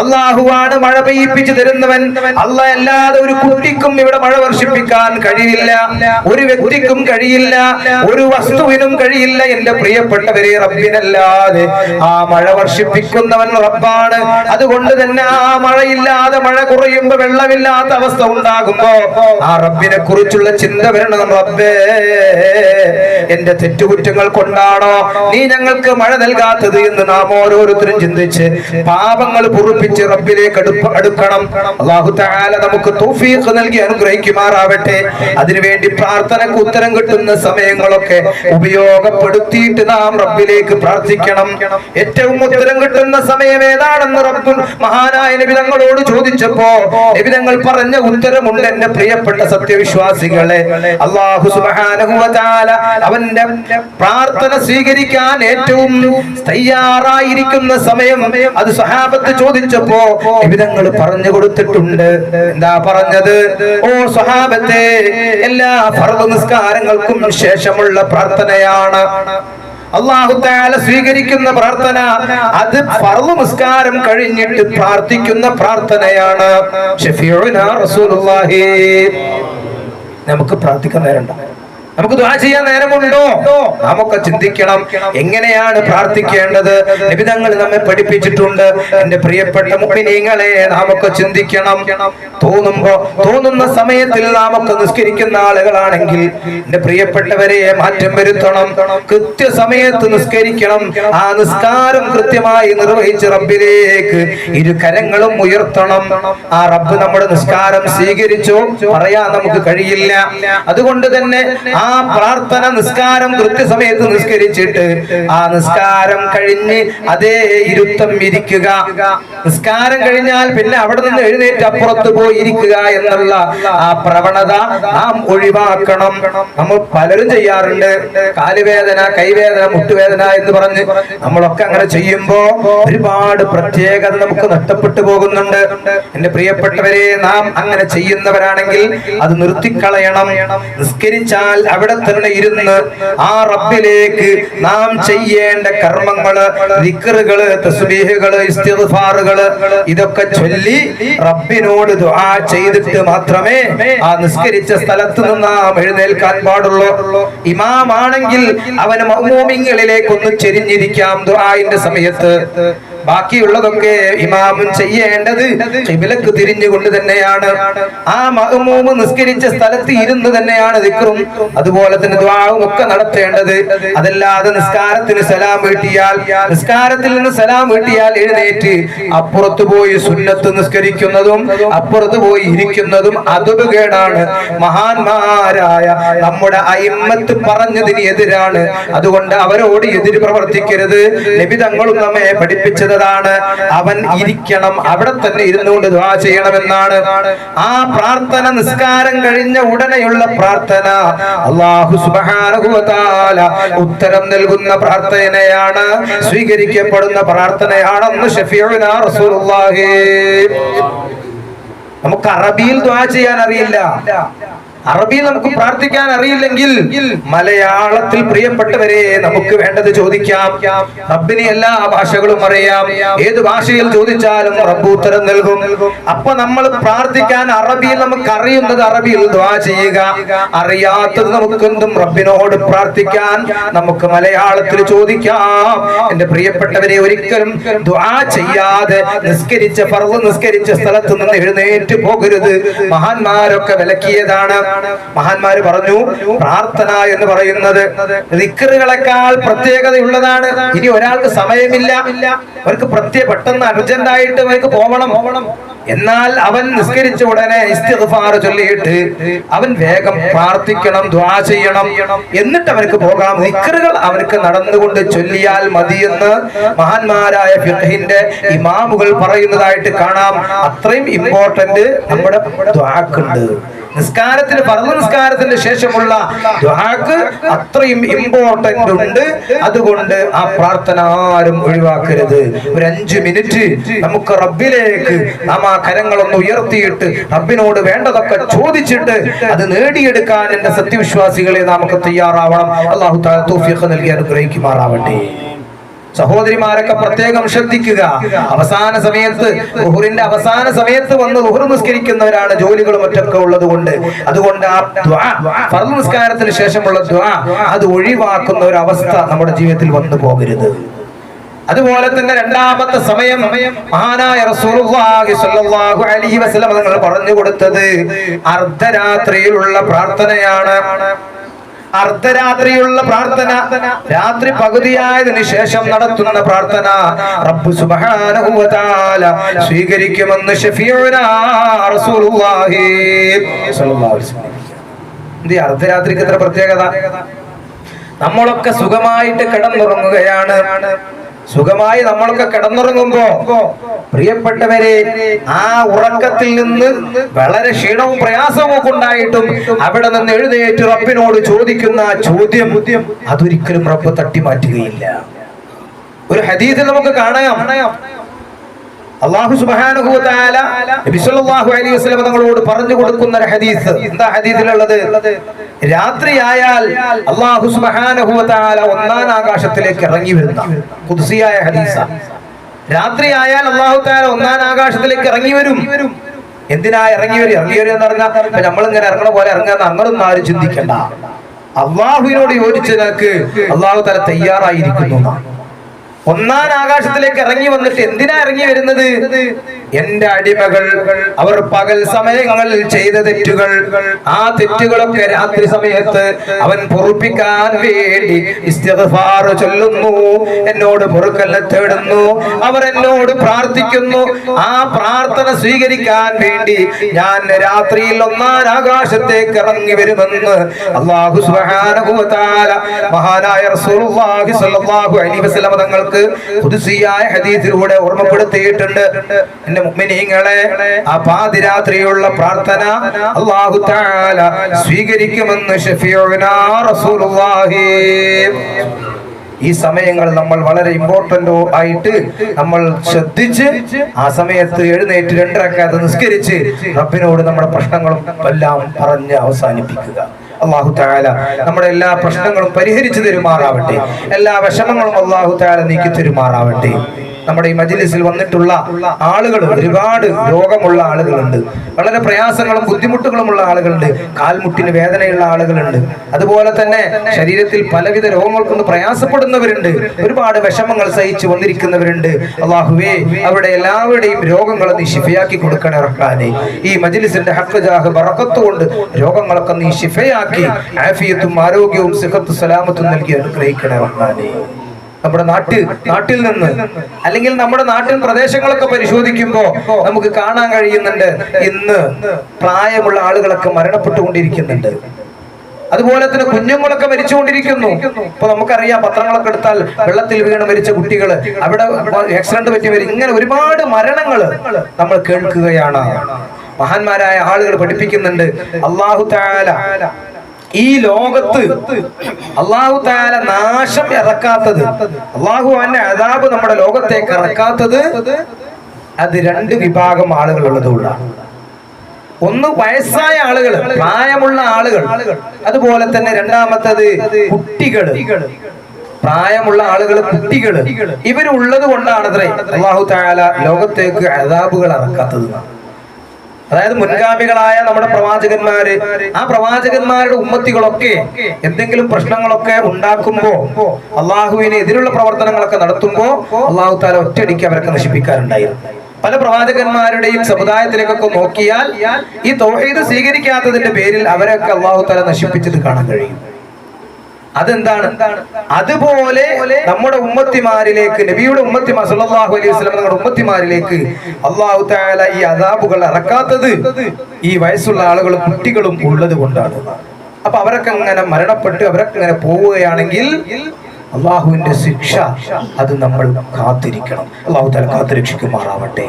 Speaker 1: അള്ളാഹുവാണ് മഴ പെയ്യിപ്പിച്ചു തരുന്നവൻ. അല്ല അല്ലാതെ ഒരു കുട്ടിക്കും ഇവിടെ മഴ വർഷിപ്പിക്കാൻ കഴിയില്ല. ഒരു വ്യക്തിക്കും കഴിയില്ല. ഒരു വസ്തുവിനും കഴിയില്ല. എന്റെ പ്രിയപ്പെട്ടവരെ റബ്ബിനല്ലാതെ ആ മഴ വർഷിപ്പിക്കുന്നവൻ റബ്ബാണ്. അതുകൊണ്ട് തന്നെ ആ മഴയില്ലാതെ മഴ കുറയുമ്പോ വെള്ളമില്ലാത്ത അവസ്ഥ ഉണ്ടാകുമ്പോ ആ റബ്ബിനെ കുറിച്ചുള്ള ചിന്ത വരണം റബ്ബേ. എന്റെ തെറ്റുകുറ്റങ്ങൾ കൊണ്ടാണോ? നീ ഞങ്ങൾക്ക് മഴ നൽകാത്തത് എന്ന് നാം ഓരോരുത്തരും ചിന്തിച്ച് പാപങ്ങൾ പൊറുപ്പിച്ച് റബ്ബിലേക്ക് അടുക്കണം. അള്ളാഹു തആല നമുക്ക് തൗഫീഖ് നൽകി അനുഗ്രഹിക്കുമാറാവട്ടെ. അതിനുവേണ്ടി പ്രാർത്ഥനക്ക് ഉത്തരം കിട്ടുന്ന സമയങ്ങളൊക്കെ ഉപയോഗപ്പെടുത്തിയിട്ട് നാം റബ്ബിലേക്ക് പ്രാർത്ഥിക്കണം. ഏറ്റവും ഉത്തരം കിട്ടുന്ന സമയം ഏതാണെന്ന് റബ്ബുൽ മഹാനായ നബിതങ്ങളോട് ചോദിച്ചപ്പോ നബിതങ്ങൾ പറഞ്ഞ ഉത്തരമുണ്ട് എന്റെ പ്രിയപ്പെട്ട സത്യവിശ്വാസികളെ. അള്ളാഹു സുബ്ഹാനഹു വ അവന്റെ പ്രാർത്ഥന സ്വീകരിക്കാൻ ഏറ്റവും തയ്യാറായിരിക്കുന്ന സമയം അത് സഹാബത്ത് ചോദിച്ചപ്പോ വിവിധങ്ങൾ പറഞ്ഞു കൊടുത്തിട്ടുണ്ട്. എന്താ പറഞ്ഞത്? ഓ സഹാബത്തെ എല്ലാ ഫർദ് നിസ്കാരങ്ങൾക്കും ശേഷമുള്ള പ്രാർത്ഥനയാണ്. അള്ളാഹുത്താല സ്വീകരിക്കുന്ന പ്രാർത്ഥന അത് ഫർദ് നിസ്കാരം കഴിഞ്ഞിട്ട് പ്രാർത്ഥിക്കുന്ന പ്രാർത്ഥനയാണ്. നമുക്ക് പ്രാർത്ഥിക്കാൻ നേരണ്ട. നമുക്ക് ദ്വാ ചെയ്യാൻ നേരമുണ്ടോ? നമുക്ക് ചിന്തിക്കണം. എങ്ങനെയാണ് പ്രാർത്ഥിക്കേണ്ടത്? നിബിധങ്ങൾ നമ്മെ പഠിപ്പിച്ചിട്ടുണ്ട്. എന്റെ പ്രിയപ്പെട്ട നിങ്ങളെ നമുക്ക് ചിന്തിക്കണം. തോന്നുമ്പോ തോന്നുന്ന സമയത്തിൽ നമുക്ക് നിസ്കരിക്കുന്ന ആളുകളാണെങ്കിൽ എന്റെ പ്രിയപ്പെട്ടവരെ മാറ്റം വരുത്തണം. കൃത്യസമയത്ത് നിസ്കരിക്കണം. ആ നിസ്കാരം കൃത്യമായി നിർവഹിച്ച് റബ്ബിലേക്ക് ഇരു കരങ്ങളും ഉയർത്തണം. ആ റബ്ബ് നമ്മുടെ നിസ്കാരം സ്വീകരിച്ചു? പറയാൻ നമുക്ക് കഴിയില്ല. അതുകൊണ്ട് തന്നെ ആ പ്രാർത്ഥന നിസ്കാരം കൃത്യസമയത്ത് നിസ്കരിച്ചിട്ട് ആ നിസ്കാരം കഴിഞ്ഞ് അതേ ഇരുത്തം ഇരിക്കുക. നിസ്കാരം കഴിഞ്ഞാൽ പിന്നെ അവിടെ നിന്ന് എഴുന്നേറ്റ് അപ്പുറത്ത് പോയി ഇരിക്കുക എന്നുള്ള ആ പ്രവണത നാം ഒഴിവാക്കണം. നമ്മൾ പലരും ചെയ്യാറുണ്ട്. കാലുവേദന കൈവേദന മുട്ടുവേദന എന്ന് പറഞ്ഞ് നമ്മളൊക്കെ അങ്ങനെ ചെയ്യുമ്പോ ഒരുപാട് പ്രത്യേകത നമുക്ക് നഷ്ടപ്പെട്ടു പോകുന്നുണ്ട്. എന്റെ പ്രിയപ്പെട്ടവരെ നാം അങ്ങനെ ചെയ്യുന്നവരാണെങ്കിൽ അത് നിർത്തിക്കളയണം. നിസ്കരിച്ചാൽ അവിടെ തന്നെ ഇരുന്ന് ആ റബ്ബിലേക്ക് നാം ചെയ്യേണ്ട കർമ്മങ്ങൾ നിക്കറുകൾ തസ്ബീഹുകൾ ഇസ്തിഗ്ഫാറുകൾ ഇതൊക്കെ ചൊല്ലി റബ്ബിനോട് ദുആ ചെയ്തിട്ട് മാത്രമേ ആ നിസ്കരിച്ച സ്ഥലത്ത് നിന്ന് നാം എഴുന്നേൽക്കാൻ പാടുള്ളൂ. ഇമാമാണെങ്കിൽ അവന് മൗമൂമിങ്ങളിലേക്ക് ഒന്ന് ചെരിഞ്ഞിരിക്കാം ദുആയിന്റെ സമയത്ത്. ബാക്കിയുള്ളതൊക്കെ ഇമാമും ചെയ്യേണ്ടത് കിബിലക്ക് തിരിഞ്ഞുകൊണ്ട് തന്നെയാണ്. ആ മഹമൂമ് നിസ്കരിച്ച സ്ഥലത്ത് ഇരുന്ന് തന്നെയാണ് ദിക്റും. അതുപോലെ തന്നെ ദ്വാവും ഒക്കെ നടത്തേണ്ടത്. അതല്ലാതെ നിസ്കാരത്തിന് സലാം വീട്ടിയാൽ നിസ്കാരത്തിൽ നിന്ന് സലാം വീട്ടിയാൽ എഴുന്നേറ്റ് അപ്പുറത്ത് പോയി സുന്നത്ത് നിസ്കരിക്കുന്നതും അപ്പുറത്ത് പോയി ഇരിക്കുന്നതും അതുകേടാണ് മഹാന്മാരായ നമ്മുടെ അയിമ്മത്ത് പറഞ്ഞതിന് എതിരാണ്. അതുകൊണ്ട് അവരോട് എതിര് പ്രവർത്തിക്കരുത്. ലഭിതങ്ങളും നമ്മെ പഠിപ്പിച്ചതാണ് അവൻ ഇരിക്കണം. അവിടെ തന്നെ ഇരുന്നുകൊണ്ട് ദ്വാ ചെയ്യണമെന്നാണ്. ആ പ്രാർത്ഥന നിസ്കാരം കഴിഞ്ഞ ഉടനെയുള്ള പ്രാർത്ഥന. അള്ളാഹു സുബാനുഭവത്താല ഉത്തരം നൽകുന്ന പ്രാർത്ഥനയാണ് സ്വീകരിക്കപ്പെടുന്ന പ്രാർത്ഥനയാണെന്ന് റസൂലുള്ളാഹി. നമുക്ക് അറബിയിൽ ദ്വാ ചെയ്യാൻ അറിയില്ല. അറബി നമുക്ക് പ്രാർത്ഥിക്കാൻ അറിയില്ലെങ്കിൽ മലയാളത്തിൽ പ്രിയപ്പെട്ടവരെ നമുക്ക് വേണ്ടത് ചോദിക്കാം. റബ്ബിന് എല്ലാ ഭാഷകളും അറിയാം. ഏത് ഭാഷയിൽ ചോദിച്ചാലും റബ്ബ് ഉത്തരം നൽകും. അപ്പൊ നമ്മൾ പ്രാർത്ഥിക്കാൻ അറബിയിൽ നമുക്ക് അറിയുന്നത് അറബിയിൽ ദ്വാ ചെയ്യുക. അറിയാത്തത് നമുക്കെന്തും റബ്ബിനോട് പ്രാർത്ഥിക്കാൻ നമുക്ക് മലയാളത്തിൽ ചോദിക്കാം. എന്റെ പ്രിയപ്പെട്ടവരെ ഒരിക്കലും ദ്വാ ചെയ്യാതെ നിസ്കരിച്ച പറവ് നിസ്കരിച്ച സ്ഥലത്ത് നിന്ന് എഴുന്നേറ്റ് പോകരുത്. മഹാന്മാരൊക്കെ വിലക്കിയതാണ്. മഹാന്മാര് പറഞ്ഞു? പ്രാർത്ഥന എന്ന് പറയുന്നത് ദിക്കറുകളെക്കാൾ പ്രത്യേകതയുള്ളതാണ്. ഇനി ഒരാൾക്ക് സമയമില്ല. അവർക്ക് പ്രത്യേക പെട്ടെന്ന് അർജന്റായിട്ട് അവർക്ക് പോകണം പോകണം എന്നാൽ അവൻ നിസ്കരിച്ച ഉടനെ ഇസ്തിഗ്ഫാർ ചൊല്ലിയിട്ട് അവൻ വേഗം പ്രാർത്ഥിക്കണം ദ്വാ ചെയ്യണം. എന്നിട്ട് അവനക്ക് പോകാം. നിക്കറുകൾ അവർക്ക് നടന്നുകൊണ്ട് ചൊല്ലിയാൽ മതിയെന്ന് മഹാന്മാരായ ഫിഖഹിന്റെ ഇമാമുകൾ പറയുന്നതായിട്ട് കാണാം. അത്രയും ഇമ്പോർട്ടന്റ് നമ്മുടെ ദ്വാക്കുണ്ട് നിസ്കാരത്തിന് പറഞ്ഞ നിസ്കാരത്തിന് ശേഷമുള്ള ദ്വാക്ക് അത്രയും ഇമ്പോർട്ടന്റ് ഉണ്ട്. അതുകൊണ്ട് ആ പ്രാർത്ഥന ആരും ഒഴിവാക്കരുത്. ഒരു അഞ്ചു മിനിറ്റ് നമുക്ക് റബ്ബിലേക്ക് നാം കരങ്ങളൊന്ന് ഉയർത്തിയിട്ട് റബ്ബിനോട് വേണ്ടതൊക്കെ ചോദിച്ചിട്ട് അത് നേടിയെടുക്കാൻ എന്റെ സത്യവിശ്വാസികളെ നമുക്ക് തയ്യാറാവണം. അള്ളാഹു താല തോഫിയൊക്കെ നൽകി അനുഗ്രഹിക്കുമാറാവട്ടെ. സഹോദരിമാരൊക്കെ പ്രത്യേകം ശ്രദ്ധിക്കുക. അവസാന സമയത്ത് ലുഹുറിന്റെ അവസാന സമയത്ത് വന്ന് ലുഹുർ നിസ്കരിക്കുന്നവരാണ് ജോലികളും മറ്റൊക്കെ ഉള്ളത് കൊണ്ട് അതുകൊണ്ട് ആ ഫർദ് നിസ്കാരത്തിന് ശേഷമുള്ള ദ്വാ അത് ഒഴിവാക്കുന്ന ഒരു അവസ്ഥ നമ്മുടെ ജീവിതത്തിൽ വന്നു പോകരുത്. അതുപോലെ തന്നെ രണ്ടാമത്തെ സമയം മഹാനായ റസൂലുള്ളാഹി അലൈഹി വസല്ലം തങ്ങൾ പറഞ്ഞു കൊടുത്തത് അർദ്ധരാത്രിയിലുള്ള പ്രാർത്ഥനയാണ്. അർദ്ധരാത്രിയുള്ള പ്രാർത്ഥന രാത്രി പകുതിയായതിനു ശേഷം നടത്തുന്ന പ്രാർത്ഥന റബ്ബു സുബ്ഹാനഹു വ തആല സ്വീകരിക്കുമെന്ന് ഷഫീഉനാ റസൂലുള്ളാഹി അലൈഹി വസല്ലം അർദ്ധരാത്രിക്ക് എത്ര പ്രത്യേകത? നമ്മളൊക്കെ സുഖമായിട്ട് കിടന്നുറങ്ങുകയാണ്. സുഖമായി നമ്മളൊക്കെ കിടന്നുറങ്ങുമ്പോ പ്രിയപ്പെട്ടവരെ ആ ഉറക്കത്തിൽ നിന്ന് വളരെ ക്ഷീണവും പ്രയാസവും ഒക്കെ ഉണ്ടായിട്ടും അവിടെ നിന്ന് എഴുന്നേറ്റ് റബ്ബിനോട് ചോദിക്കുന്ന ചോദ്യം അതൊരിക്കലും റബ്ബ് തട്ടി മാറ്റുകയില്ല ഒരു ഹദീസിൽ നമുക്ക് കാണാം. അള്ളാഹു സുബ്ഹാനഹു വ തആല നബി സല്ലല്ലാഹു അലൈഹി വസല്ലം തങ്ങളോട് പറഞ്ഞു കൊടുക്കുന്ന ഒരു ഹദീസ്. എന്താ ഹദീസിലുള്ളത്? രാത്രിയായാൽ അള്ളാഹു തആല ഒന്നാം ആകാശത്തിലേക്ക് ഇറങ്ങി വരുന്ന ഖുദ്സിയായ ഹദീസ. രാത്രിയായാൽ അള്ളാഹു താല ഒന്നാം ആകാശത്തിലേക്ക് ഇറങ്ങി വരും. എന്തിനാ ഇറങ്ങി വരും ഇറങ്ങി വരും എന്ന് പറഞ്ഞാൽ നമ്മളിങ്ങനെ ഇറങ്ങണ പോലെ ഇറങ്ങാന്ന് അങ്ങനൊന്നും ആരും ചിന്തിക്കണ്ട. അള്ളാഹുവിനോട് യോജിച്ചതിനക്ക് അള്ളാഹു തല തയ്യാറായിരിക്കുന്നു. ഒന്നാം ആകാശത്തിലേക്ക് ഇറങ്ങി വന്നിട്ട് എന്തിനാ ഇറങ്ങി വരുന്നത്? എന്റെ അടിമകൾ അവർ പകൽ സമയങ്ങളിൽ ചെയ്ത തെറ്റുകൾ. ആ തെറ്റുകളൊക്കെ രാത്രി സമയത്ത് അവൻ പൊറുപ്പിക്കാൻ വേണ്ടി ചൊല്ലുന്നു എന്നോട് പൊറുക്കല്ല തേടുന്നു അവർ എന്നോട് പ്രാർത്ഥിക്കുന്നു. ആ പ്രാർത്ഥന സ്വീകരിക്കാൻ വേണ്ടി ഞാൻ രാത്രിയിൽ ഒന്നാം ആകാശത്തേക്ക് ഇറങ്ങി വരുമെന്ന് അള്ളാഹു മഹാനായ റസൂലുള്ളാഹി തങ്ങൾക്ക് ഖുദ്സിയായ ഹദീസിലൂടെ ഓർമ്മപ്പെടുത്തിയിട്ടുണ്ട്. എന്റെ മുക്മിനീങ്ങളെ ആ പാതിരാത്രിയുള്ള പ്രാർത്ഥന അല്ലാഹു തആല സ്വീകരിക്കുമെന്ന് റസൂലുള്ളാഹി. ഈ സമയങ്ങൾ നമ്മൾ വളരെ ഇമ്പോർട്ടന്റ് ആയിട്ട് നമ്മൾ ശ്രദ്ധിച്ച് ആ സമയത്ത് എഴുന്നേറ്റ് രണ്ടരക്കാതെ നിസ്കരിച്ച് റബ്ബിനോട് നമ്മുടെ പ്രശ്നങ്ങളും എല്ലാം പറഞ്ഞ് അവസാനിപ്പിക്കുക. അള്ളാഹു താല നമ്മുടെ എല്ലാ പ്രശ്നങ്ങളും പരിഹരിച്ചു തരുമാറാവട്ടെ. എല്ലാ വിഷമങ്ങളും അള്ളാഹു താല നീക്കി തരുമാറാവട്ടെ. നമ്മുടെ ഈ മജിലിസിൽ വന്നിട്ടുള്ള ആളുകൾ ഒരുപാട് രോഗമുള്ള ആളുകളുണ്ട്. വളരെ പ്രയാസങ്ങളും ബുദ്ധിമുട്ടുകളുമുള്ള ആളുകളുണ്ട്. കാൽമുട്ടിന് വേദനയുള്ള ആളുകളുണ്ട്. അതുപോലെ തന്നെ ശരീരത്തിൽ പലവിധ രോഗങ്ങൾ കൊണ്ട് പ്രയാസപ്പെടുന്നവരുണ്ട്. ഒരുപാട് വിഷമങ്ങൾ സഹിച്ചു വന്നിരിക്കുന്നവരുണ്ട്. അള്ളാഹുവേ അവരുടെ എല്ലാവരുടെയും രോഗങ്ങൾ നീ ശിഫയാക്കി കൊടുക്കണേ റഹ്മാനെ. ഈ മജിലിസിന്റെ ഹക്കജാഹ് കൊണ്ട് രോഗങ്ങളൊക്കെ നീ ശിഫയാക്കി ആഫിയത്തും ആരോഗ്യവും സുഖത്തും സലാമത്തും നൽകി അനുഗ്രഹിക്കണേ റഹ്മാനെ. നമ്മുടെ നാട്ടിൽ നാട്ടിൽ നിന്ന് അല്ലെങ്കിൽ നമ്മുടെ നാട്ടിൻ പ്രദേശങ്ങളൊക്കെ പരിശോധിക്കുമ്പോ നമുക്ക് കാണാൻ കഴിയുന്നുണ്ട് ഇന്ന് പ്രായമുള്ള ആളുകളൊക്കെ മരണപ്പെട്ടുകൊണ്ടിരിക്കുന്നുണ്ട്. അതുപോലെ തന്നെ കുഞ്ഞുങ്ങളൊക്കെ മരിച്ചുകൊണ്ടിരിക്കുന്നു. ഇപ്പൊ നമുക്കറിയാം പത്രങ്ങളൊക്കെ എടുത്താൽ വെള്ളത്തിൽ വീണ് മരിച്ച കുട്ടികൾ അവിടെ ആക്സിഡന്റ് പറ്റിയവർ ഇങ്ങനെ ഒരുപാട് മരണങ്ങൾ നമ്മൾ കേൾക്കുകയാണ്. മഹാന്മാരായ ആളുകൾ പഠിപ്പിക്കുന്നുണ്ട്. അള്ളാഹു താല ഈ ലോകത്ത് അള്ളാഹു താല നാശം ഇറക്കാത്തത് അള്ളാഹു അവന്റെ അതാബ് നമ്മുടെ ലോകത്തേക്ക് ഇറക്കാത്തത് അത് രണ്ട് വിഭാഗം ആളുകൾ ഉള്ളതുകൊണ്ടാണ് ഒന്ന് വയസ്സായ ആളുകൾ പ്രായമുള്ള ആളുകൾ അതുപോലെ തന്നെ രണ്ടാമത്തത് കുട്ടികൾ. പ്രായമുള്ള ആളുകൾ കുട്ടികൾ. ഇവരുള്ളത് കൊണ്ടാണ് അത്രേ അള്ളാഹു താല ലോകത്തേക്ക് അതാബുകൾ ഇറക്കാത്തത്. അതായത് മുൻഗാമികളായ നമ്മുടെ പ്രവാചകന്മാര് ആ പ്രവാചകന്മാരുടെ ഉമ്മത്തികളൊക്കെ എന്തെങ്കിലും പ്രശ്നങ്ങളൊക്കെ ഉണ്ടാക്കുമ്പോ അള്ളാഹുവിനെ എതിരുള്ള പ്രവർത്തനങ്ങളൊക്കെ നടത്തുമ്പോ അള്ളാഹു താല ഒറ്റയടിക്ക് അവരൊക്കെ നശിപ്പിക്കാറുണ്ടായിരുന്നു. പല പ്രവാചകന്മാരുടെയും സമുദായത്തിലേക്കൊക്കെ നോക്കിയാൽ ഈ തൗഹീദ് സ്വീകരിക്കാത്തതിന്റെ പേരിൽ അവരൊക്കെ അള്ളാഹു താല നശിപ്പിച്ചത് കാണാൻ കഴിയും. അതെന്താണ്? അതുപോലെ നമ്മുടെ ഉമ്മത്തിമാരിലേക്ക് നബിയുടെ ഉമ്മത്തിമാർ സല്ലല്ലാഹു അലൈഹി വസല്ലം നമ്മുടെ ഉമ്മത്തിമാരിലേക്ക് അള്ളാഹു തആല ഈ അദാബുകൾ ഇറക്കാത്തത് ഈ വയസ്സുള്ള ആളുകളും കുട്ടികളും ഉള്ളത് കൊണ്ടാണ്. അപ്പൊ അവരൊക്കെ അങ്ങനെ മരണപ്പെട്ട് അവരൊക്കെ അങ്ങനെ പോവുകയാണെങ്കിൽ അള്ളാഹുവിന്റെ ശിക്ഷ അത് നമ്മൾ കാത്തിരിക്കണം. അള്ളാഹു തആല കാത്തുരക്ഷിക്കുമാറാവട്ടെ.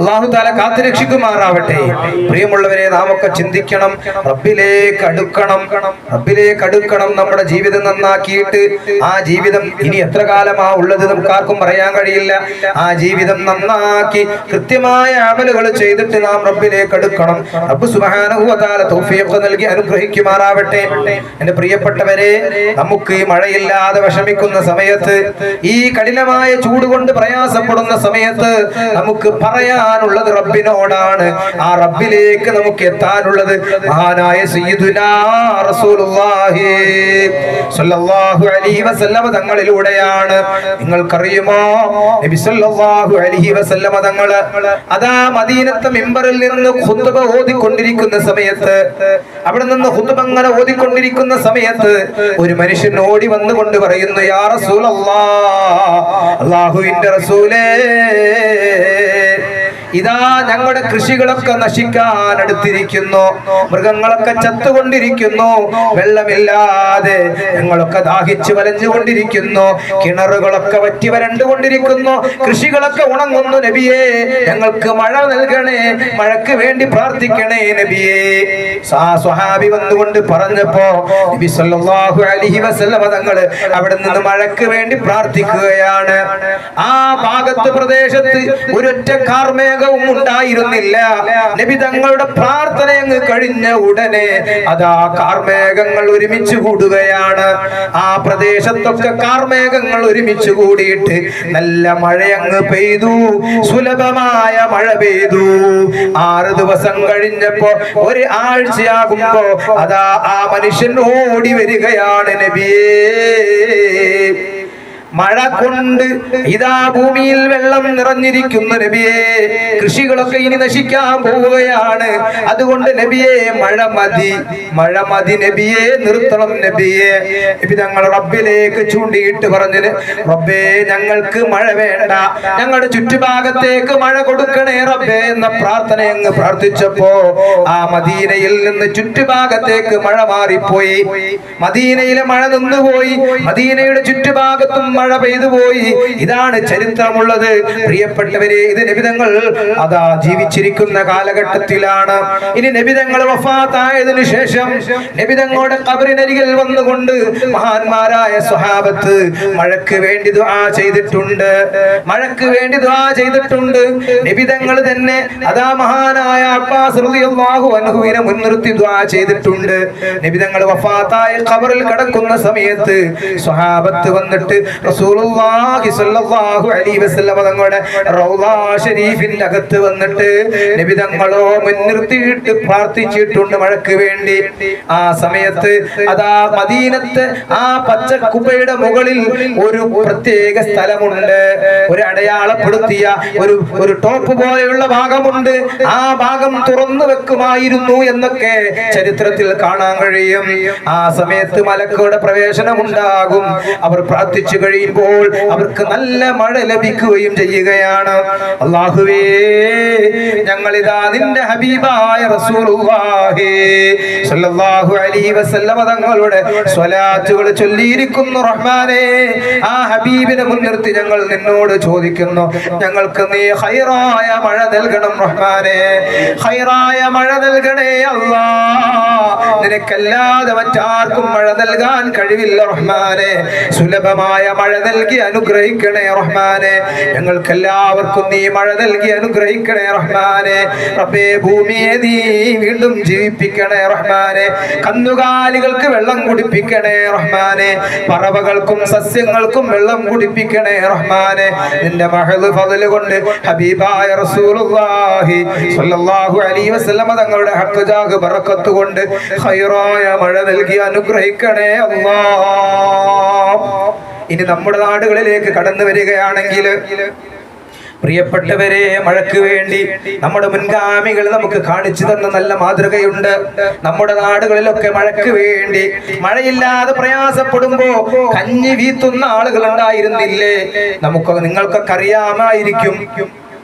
Speaker 1: അള്ളാഹു താല കാത്തുരക്ഷിക്കുമാറാവട്ടെ പ്രിയമുള്ളവരെ നാം ഒക്കെ ചിന്തിക്കണം റബ്ബിലേക്ക് അടുക്കണം റബ്ബിലേക്ക് അടുക്കണം നമ്മുടെ ജീവിതം നന്നാക്കിയിട്ട് ആ ജീവിതം ഇനി എത്ര കാലമാ ഉള്ളത് നമുക്ക് ആർക്കും പറയാൻ കഴിയില്ല. ആ ജീവിതം നന്നാക്കി കൃത്യമായ അമലുകൾ ചെയ്തിട്ട് നാം റബ്ബിലേക്ക് അടുക്കണം. റബ്ബ് തആല തൗഫീഖ് നൽകി അനുഗ്രഹിക്കുമാറാവട്ടെ. എന്റെ പ്രിയപ്പെട്ടവരെ നമുക്ക് ഈ മഴയില്ലാതെ വിഷമിക്കുന്ന സമയത്ത് ഈ കഠിനമായ ചൂട് കൊണ്ട് പ്രയാസപ്പെടുന്ന സമയത്ത് നമുക്ക് പറയാനുള്ളത് റബ്ബിനോടാണ്. ആ റബ്ബിലേക്ക് നമുക്ക് എത്താനുള്ളത് മഹാനായ തങ്ങളിലൂടെയാണ്. നിങ്ങൾക്കറിയുമോ? നബി സല്ലല്ലാഹു അലൈഹി വസല്ലമ തങ്ങൾ അതാ മദീനത്തെ മിമ്പറിൽ നിന്ന് ഖുത്ബ ഓതിക്കൊണ്ടിരിക്കുന്ന സമയത്ത് അവിടെ നിന്ന് ഖുത്ബ അങ്ങനെ ഓതിക്കൊണ്ടിരിക്കുന്ന സമയത്ത് ഒരു മനുഷ്യൻ ഓടി വന്നുകൊണ്ട് പറയുന്നു യാ റസൂലല്ലാ അല്ലാഹുവിന്റെ റസൂലേ ഇതാ ഞങ്ങളുടെ കൃഷികളൊക്കെ നശിക്കാൻ അടുത്തിരിക്കുന്നു മൃഗങ്ങളൊക്കെ ചത്തുകൊണ്ടിരിക്കുന്നു. വെള്ളമില്ലാതെ ഞങ്ങളൊക്കെ ദാഹിച്ചു വലഞ്ഞുകൊണ്ടിരിക്കുന്നു. കിണറുകളൊക്കെ വറ്റി വരണ്ടുകൊണ്ടിരിക്കുന്നു. കൃഷികളൊക്കെ ഉണങ്ങുന്നു നബിയേ. ഞങ്ങൾക്ക് മഴ നൽകണേ. മഴക്ക് വേണ്ടി പ്രാർത്ഥിക്കണേ നബിയേ. സാ സ്വഹാബി വന്നുകൊണ്ട് പറഞ്ഞപ്പോ നബി സല്ലല്ലാഹു അലൈഹി തങ്ങൾ അവിടെ നിന്ന് മഴക്ക് വേണ്ടി പ്രാർത്ഥിക്കുകയാണ്. ആ ഭാഗത്ത് പ്രദേശത്ത് ഒരൊറ്റ കാർമേഘവും ഉണ്ടായിരുന്നില്ല നബി തങ്ങളുടെ പ്രാർത്ഥന അങ്ങ് കഴിഞ്ഞ ഉടനെ അതാ കാർമേഘങ്ങൾ ഒരുമിച്ച് കൂടുകയാണ്. ആ പ്രദേശത്തൊക്കെ കാർമേഘങ്ങൾ ഒരുമിച്ച് കൂടിയിട്ട് നല്ല മഴ അങ്ങ് പെയ്തു. സുലഭമായ മഴ പെയ്തു. ആറ് ദിവസം കഴിഞ്ഞപ്പോ ഒരു ആഴ്ചയാകുമ്പോ അതാ ആ മനുഷ്യൻ ഓടി വരികയാണ് നബിയേ. മഴ കൊണ്ട് ഇതാ ഭൂമിയിൽ വെള്ളം നിറഞ്ഞിരിക്കുന്ന നബിയെ. കൃഷികളൊക്കെ ഇനി നശിക്കാൻ പോവുകയാണ്. അതുകൊണ്ട് നബിയെ മഴ മതി. മഴ മതി നബിയെ നിർത്തണം നബിയെ. നബി ഞങ്ങൾ റബ്ബിലേക്ക് ചൂണ്ടിയിട്ട് പറഞ്ഞത് റബ്ബേ ഞങ്ങൾക്ക് മഴ വേണ്ട. ഞങ്ങളുടെ ചുറ്റുഭാഗത്തേക്ക് മഴ കൊടുക്കണേ റബ്ബേ എന്ന പ്രാർത്ഥന അങ്ങ് പ്രാർത്ഥിച്ചപ്പോ ആ മദീനയിൽ നിന്ന് ചുറ്റുഭാഗത്തേക്ക് മഴ മാറിപ്പോയി. മദീനയിലെ മഴ നിന്നുപോയി. മദീനയുടെ ചുറ്റുഭാഗത്തും മഴ പെയ്തു പോയി. ഇതാണ് ചരിത്രമുള്ളത്. പ്രിയപ്പെട്ടവരെ ഇത് നബിതങ്ങൾ അതാ ജീവിച്ചിരിക്കുന്ന കാലഘട്ടത്തിലാണ്. ഇനി നബിതങ്ങൾ വഫാത്തായതിനു ശേഷം നബിതങ്ങളുടെ കബറിനരികിൽ വന്നുകൊണ്ട് മഹാന്മാരായ സ്വഹാബത്ത് മഴക്ക് വേണ്ടി ദുആ ചെയ്തിട്ടുണ്ട്. മഴക്ക് വേണ്ടി ദുആ ചെയ്തിട്ടുണ്ട്. നബിതങ്ങൾ തന്നെ അതാ മഹാനായ അബ്ബാസ് റളിയല്ലാഹു അൻഹുവിനെ മുൻനിർത്തി ദുആ ചെയ്തിട്ടുണ്ട്. നബിതങ്ങൾ വഫാത്തായ ഖബറിൽ കിടക്കുന്ന സമയത്ത് സ്വഹാബത്ത് വന്നിട്ട് റസൂലുള്ളാഹി സ്വല്ലല്ലാഹു അലൈഹി വസല്ലം തങ്ങളുടെ റൗളാ ഷരീഫിന്റെ അകത്ത് വന്നിട്ട് നബി തങ്ങളോ മുൻനിർത്തിയിട്ട് പ്രാർത്ഥിച്ചിട്ടുണ്ട് മഴക്ക് വേണ്ടി. ആ സമയത്ത് അതാ മദീനത്ത് ആ പച്ച കുപ്പയുടെ മുകളിൽ ഒരു പ്രത്യേക സ്ഥലമുണ്ട്. ഒരു അടയാളപ്പെടുത്തിയ ഒരു ഒരു ടോപ്പ് പോലെയുള്ള ഭാഗമുണ്ട്. ആ ഭാഗം തുറന്നു വെക്കുമായിരുന്നു എന്നൊക്കെ ചരിത്രത്തിൽ കാണാൻ കഴിയും. ആ സമയത്ത് മലക്കയുടെ പ്രവേശനം ഉണ്ടാകും അവർ പ്രാർത്ഥിച്ചു കഴിയുമ്പോൾ അവർക്ക് നല്ല മഴ ലഭിക്കുകയും ചെയ്യുകയാണ്. അള്ളാഹുവേ ഞങ്ങളിതാ നിന്റെ ഹബീബായ തങ്ങളുടെ ചൊല്ലിയിരിക്കുന്നു. റഹ്മാനേ ആ ഹബീബിനെ മുൻനിർത്തി ഞങ്ങൾ നിന്നോട് ചോദിക്കുന്നു ഞങ്ങൾക്ക് നീ ഹൈറായ മഴ നൽകണം റഹ്മാനെ. ഹൈറായ മഴ നൽകണേ അല്ലാ നിനക്കല്ലാതെ മറ്റാർക്കും മഴ നൽകാൻ കഴിവില്ല റഹ്മാനെ. സുലഭമായ മഴ നൽകി അനുഗ്രഹിക്കണേ റഹ്മാനെ. ഞങ്ങൾക്കെല്ലാവർക്കും നീ മഴ നൽകി അനുഗ്രഹിക്കണേ റഹ്മാനെ. റബ്ബേ ഭൂമിയെ നീ വീണ്ടും ജീവിപ്പിക്കണേ റഹ്മാനെ. കന്നുകാലികൾക്ക് വെള്ളം കുടിപ്പിക്കണേ റഹ്മാനെ. പറവകൾക്കും സസ്യങ്ങൾക്കും വെള്ളം കുടിപ്പിക്കണേ റഹ്മാനെ. നിന്റെ മഹദ് ഫضൽ കൊണ്ട് ഹബീബായ റസൂലുള്ളാഹി സ്വല്ലല്ലാഹു അലൈഹി വസല്ലമ തങ്ങളുടെ ഹഖ് ജാഹ് ബറക്കത്ത് കൊണ്ട് ഖൈറായ മഴ നൽകി അനുഗ്രഹിക്കണേ അല്ലാ ഇനി നമ്മുടെ നാടുകളിലേക്ക് കടന്നു വരികയാണെങ്കിൽ പ്രിയപ്പെട്ടവരെ മഴയ്ക്ക് വേണ്ടി നമ്മുടെ മുൻഗാമികൾ നമുക്ക് കാണിച്ചു തന്ന നല്ല മാതൃകയുണ്ട്. നമ്മുടെ നാടുകളിലൊക്കെ മഴയ്ക്ക് വേണ്ടി മഴയില്ലാതെ പ്രയാസപ്പെടുമ്പോ കഞ്ഞി വീത്തുന്ന ആളുകൾ ഉണ്ടായിരുന്നില്ലേ? നമുക്ക് നിങ്ങൾക്കൊക്കെ അറിയാമായിരിക്കും.